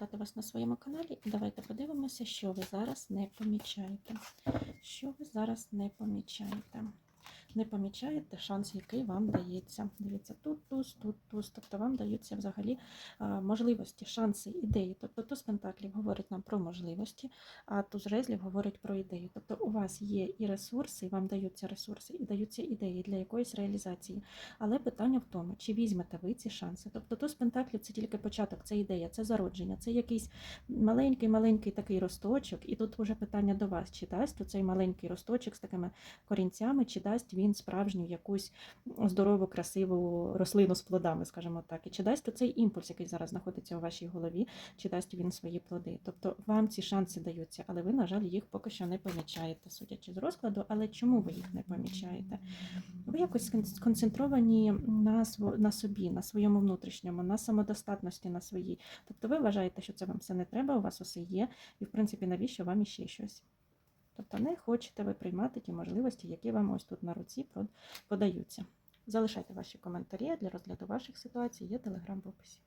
вітати вас на своєму каналі. І давайте подивимося, що ви зараз не помічаєте. Що ви зараз не помічаєте? Не помічаєте шанс, який вам дається. Дивіться, тут туз, тут туз. Тобто вам даються взагалі можливості, шанси, ідеї. Тобто туз пентаклів говорить нам про можливості, а туз жезлів говорить про ідеї. Тобто у вас є і ресурси, і вам даються ресурси, і даються ідеї для якоїсь реалізації. Але питання в тому, чи візьмете ви ці шанси. Тобто туз пентаклів це тільки початок, це ідея, це зародження, це якийсь маленький-маленький такий росточок. І тут вже питання до вас, чи дасть цей маленький росточок з такими корінцями, чи дасть він справжню якусь здорову, красиву рослину з плодами, скажімо так, і чи дасть цей імпульс, який зараз знаходиться у вашій голові, чи дасть він свої плоди. Тобто вам ці шанси даються, але ви, на жаль, їх поки що не помічаєте, судячи з розкладу. Але чому ви їх не помічаєте? Ви якось сконцентровані на на собі, на своєму внутрішньому, на самодостатності на своїй. Тобто ви вважаєте, що це вам все не треба, у вас усе є, і в принципі, навіщо вам іще щось? Тобто не хочете ви приймати ті можливості, які вам ось тут на руці подаються. Залишайте ваші коментарі для розгляду ваших ситуацій, є телеграм в описі.